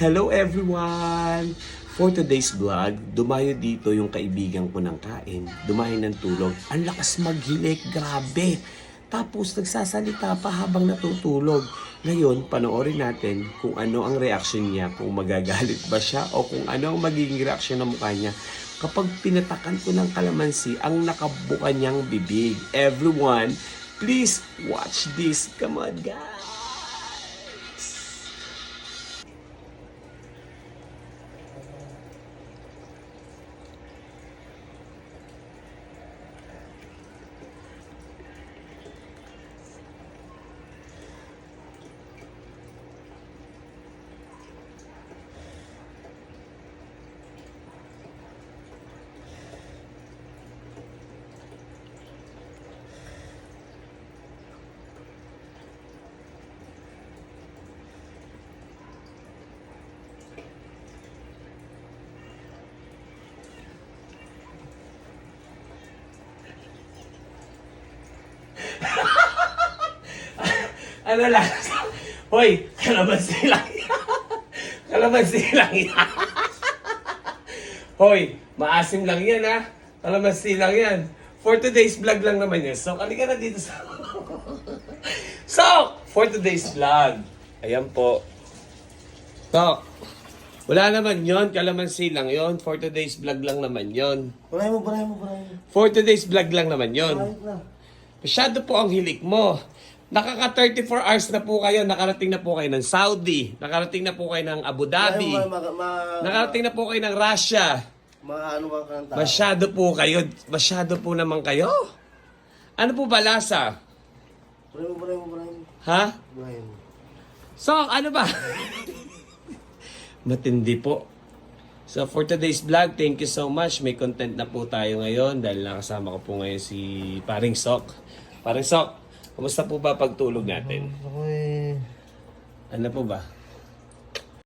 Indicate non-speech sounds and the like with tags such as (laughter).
Hello everyone! For today's vlog, dumayo dito yung kaibigan ko ng kain. Dumayo ng tulog. Ang lakas maghilik, grabe! Tapos nagsasalita pa habang natutulog. Ngayon, panoorin natin kung ano ang reaction niya, kung magagalit ba siya o kung ano ang magiging reaction ng mukha niya kapag pinatakan ko ng kalamansi ang nakabuka niyang bibig. Everyone, please watch this. Come on, guys! (laughs) Ano lang? Hoy, kalamansi lang (laughs) yan. kalamansi lang (laughs) yan. Hoy, maasim lang yan ha. Kalamansi lang yan. For today's vlog lang naman yun. So, kalika na dito sa... so, for today's vlog. Ayan po. So, wala naman yon Kalamansi lang yon For today's vlog lang naman yon Barahin mo, barahin mo, barahin mo. For today's vlog lang naman yon Barahin na. Masyado po ang hilik mo. Nakaka 34 hours na po kayo, nakarating na po kayo ng Saudi, nakarating na po kayo ng Abu Dhabi, Barahin mo, ma, ma, nakarating na po kayo ng Russia. ma, ano ba ka ng tao? Masyado po kayo, masyado po naman kayo. Ano po ba lasa? Barahin mo, mo. Ha? Mo. So, ano ba? (laughs) Matindi po. So, for today's vlog, thank you so much. May content na po tayo ngayon dahil nakasama ko po ngayon si Paring Sok. Paring Sok, kumusta po ba pagtulog natin? Eh. Ano po ba?